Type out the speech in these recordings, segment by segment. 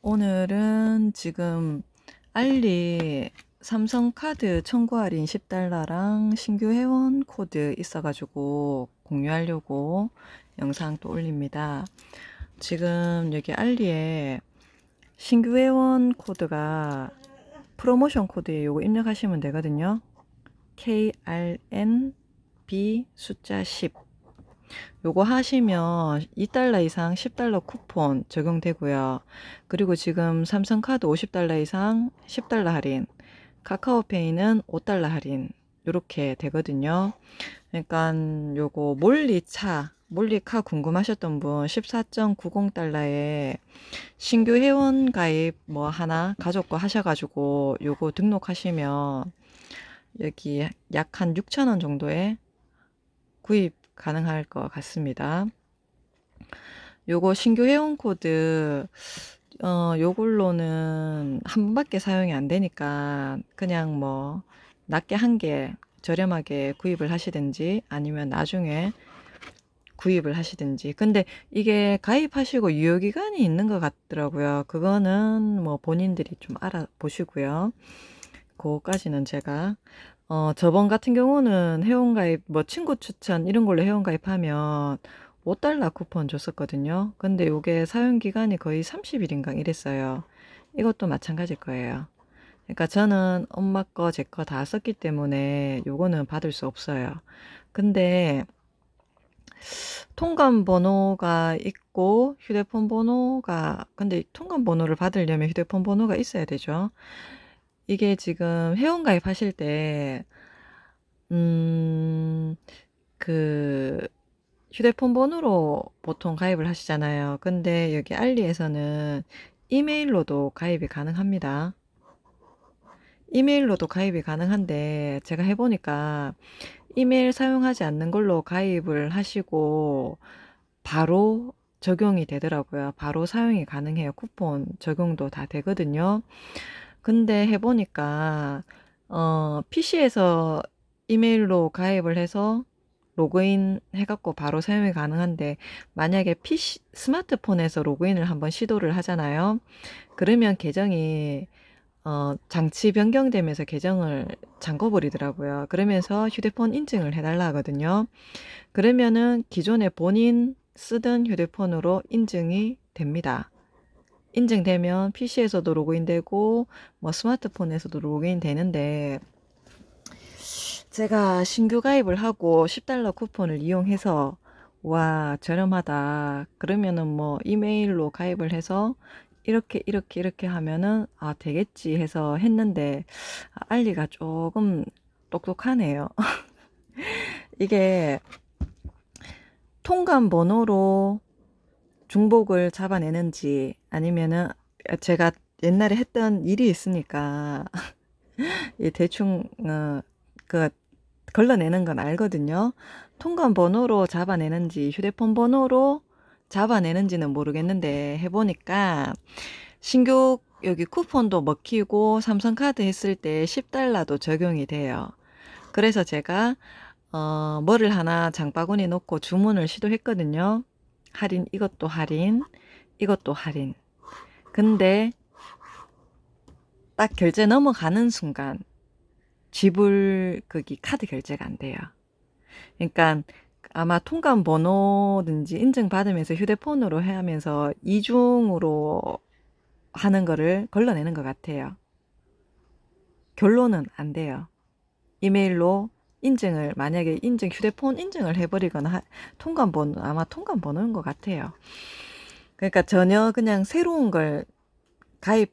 오늘은 지금 알리 삼성카드 청구 할인 10달러랑 신규 회원 코드 있어가지고 공유하려고 영상 또 올립니다. 지금 여기 알리에 신규 회원 코드가 프로모션 코드에 요거 입력하시면 되거든요. KRNB 숫자 10 요거 하시면 2달러 이상 10달러 쿠폰 적용되고요. 그리고 지금 삼성카드 50달러 이상 10달러 할인, 카카오페이는 5달러 할인 요렇게 되거든요. 그러니까 요거 몰리차, 몰리카 궁금하셨던 분 14.90달러에 신규 회원 가입 뭐 하나 가족 거 하셔가지고 요거 등록하시면 여기 약 한 6,000원 정도에 구입 가능할 것 같습니다. 요거 신규 회원 코드 어 요걸로는 한 번밖에 사용이 안 되니까 그냥 뭐 낮게 한 개 저렴하게 구입을 하시든지 아니면 나중에 구입을 하시든지 근데 이게 가입하시고 유효 기간이 있는 것 같더라고요. 그거는 뭐 본인들이 좀 알아보시고요. 그거까지는 제가 어, 저번 같은 경우는 회원가입, 뭐 친구 추천 이런 걸로 회원가입하면 5달러 쿠폰 줬었거든요. 근데 요게 사용 기간이 거의 30일인가 이랬어요. 이것도 마찬가지일 거예요. 그러니까 저는 엄마 거, 제 거 다 썼기 때문에 요거는 받을 수 없어요. 근데 통관 번호가 있고 휴대폰 번호가 근데 통관 번호를 받으려면 휴대폰 번호가 있어야 되죠. 이게 지금 회원가입 하실 때, 음, 그, 휴대폰 번호로 보통 가입을 하시잖아요. 근데 여기 알리에서는 이메일로도 가입이 가능합니다. 이메일로도 가입이 가능한데, 제가 해보니까 이메일 사용하지 않는 걸로 가입을 하시고, 바로 적용이 되더라고요. 바로 사용이 가능해요. 쿠폰 적용도 다 되거든요. 근데 해보니까 어, PC에서 이메일로 가입을 해서 로그인 해갖고 바로 사용이 가능한데 만약에 PC 스마트폰에서 로그인을 한번 시도를 하잖아요. 그러면 계정이 어, 장치 변경되면서 계정을 잠궈버리더라고요. 그러면서 휴대폰 인증을 해달라 하거든요. 그러면은 기존에 본인 쓰던 휴대폰으로 인증이 됩니다. 인증되면 PC에서도 로그인 되고 뭐 스마트폰에서도 로그인 되는데 제가 신규 가입을 하고 10달러 쿠폰을 이용해서 와 저렴하다 그러면은 뭐 이메일로 가입을 해서 이렇게 이렇게 이렇게 하면은 아 되겠지 해서 했는데 아, 알리가 조금 똑똑하네요. 이게 통관 번호로 중복을 잡아내는지 아니면은 제가 옛날에 했던 일이 있으니까 이 대충 어, 그 걸러내는 건 알거든요. 통관 번호로 잡아내는지 휴대폰 번호로 잡아내는지는 모르겠는데 해보니까 신규 여기 쿠폰도 먹히고 삼성카드 했을 때 10달러도 적용이 돼요. 그래서 제가 어, 뭐를 하나 장바구니 넣고 주문을 시도했거든요. 할인, 이것도 할인, 이것도 할인. 근데 딱 결제 넘어가는 순간 지불 거기 카드 결제가 안 돼요. 그러니까 아마 통관 번호든지 인증 받으면서 휴대폰으로 해 하면서 이중으로 하는 거를 걸러내는 것 같아요. 결론은 안 돼요. 이메일로 인증을 만약에 인증 휴대폰 인증을 해버리거나 하, 통관 번호 아마 통관 번호인 것 같아요. 그러니까 전혀 그냥 새로운 걸 가입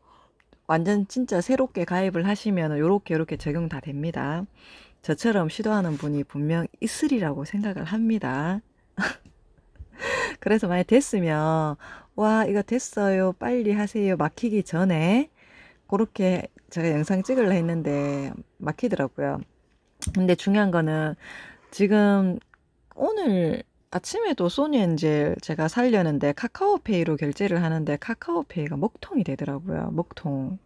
완전 진짜 새롭게 가입을 하시면 요렇게 요렇게 적용 다 됩니다. 저처럼 시도하는 분이 분명 있으리라고 생각을 합니다. 그래서 만약 됐으면 와 이거 됐어요 빨리 하세요 막히기 전에 그렇게 제가 영상 찍으려 했는데 막히더라고요. 근데 중요한 거는 지금 오늘 아침에도 소니 엔젤 제가 살려는데 카카오페이로 결제를 하는데 카카오페이가 먹통이 되더라고요. 먹통.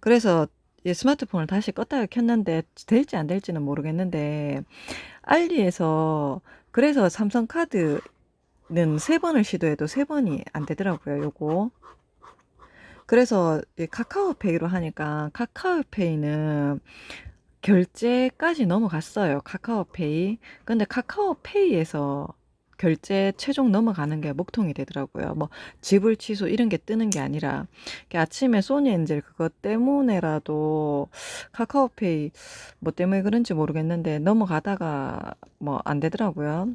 그래서 스마트폰을 다시 껐다가 켰는데 될지 안 될지는 모르겠는데 알리에서 그래서 삼성카드 세 번을 시도해도 세 번이 안 되더라고요. 요거. 그래서 이 카카오페이로 하니까 카카오페이는 결제까지 넘어갔어요. 카카오페이. 근데 카카오페이에서 결제 최종 넘어가는 게 목통이 되더라고요. 뭐 지불 취소 이런 게 뜨는 게 아니라 아침에 소니 엔젤 그것 때문에라도 카카오페이 뭐 때문에 그런지 모르겠는데 넘어가다가 뭐 안 되더라고요.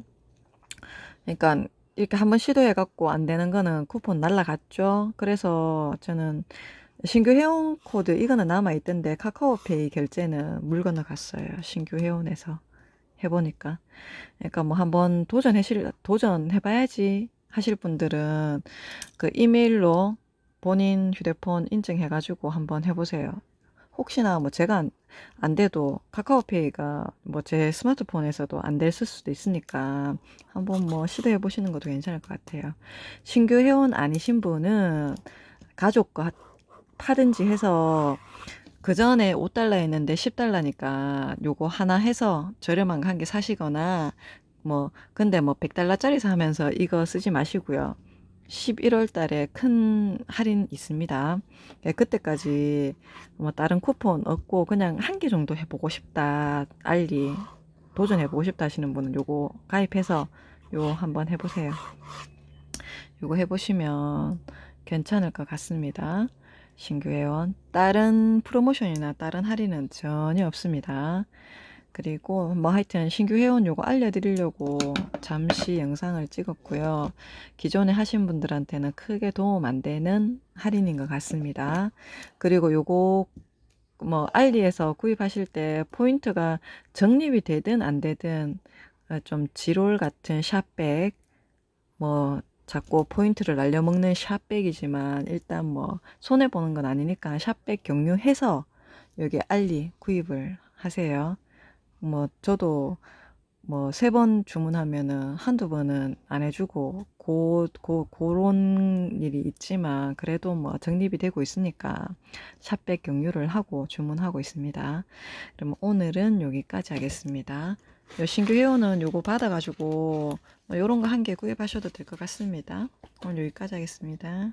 그러니까 이렇게 한번 시도해 갖고 안 되는 거는 쿠폰 날라갔죠. 그래서 저는 신규 회원 코드 이거는 남아 있던데 카카오페이 결제는 물 건너갔어요. 신규 회원에서 해보니까. 그러니까 뭐 한번 도전하실 도전해봐야지 하실 분들은 그 이메일로 본인 휴대폰 인증해가지고 한번 해보세요. 혹시나 뭐 제가 안, 안 돼도 카카오페이가 뭐 제 스마트폰에서도 안 됐을 수도 있으니까 한번 뭐 시도해 보시는 것도 괜찮을 것 같아요. 신규 회원 아니신 분은 가족 거 하- 파든지 해서 그 전에 5달러 했는데 10달러니까 요거 하나 해서 저렴한 거 한 개 사시거나 뭐 근데 뭐 100달러짜리 사면서 이거 쓰지 마시고요. 11월 달에 큰 할인 있습니다. 예, 그때까지 뭐 다른 쿠폰 얻고 그냥 한 개 정도 해보고 싶다 알리 도전해보고 싶다 하시는 분은 요거 가입해서 요 한번 해보세요. 요거 해보시면 괜찮을 것 같습니다. 신규 회원 다른 프로모션이나 다른 할인은 전혀 없습니다. 그리고 뭐 하여튼 신규 회원 요거 알려드리려고 잠시 영상을 찍었고요. 기존에 하신 분들한테는 크게 도움 안 되는 할인인 것 같습니다. 그리고 요거 뭐 알리에서 구입하실 때 포인트가 적립이 되든 안 되든 어, 좀 지롤 같은 샷백 뭐 자꾸 포인트를 날려먹는 샷백이지만 일단 뭐 손해 보는 건 아니니까 샷백 경유해서 여기 알리 구입을 하세요. 뭐 저도 뭐 세 번 주문하면은 한두 번은 안 해주고 고, 고, 그런 일이 있지만 그래도 뭐 적립이 되고 있으니까 샷백 경유를 하고 주문하고 있습니다. 그럼 오늘은 여기까지 하겠습니다. 요 신규 회원은 요거 받아가지고 요런 거 한 개 구입하셔도 될 것 같습니다. 오늘 여기까지 하겠습니다.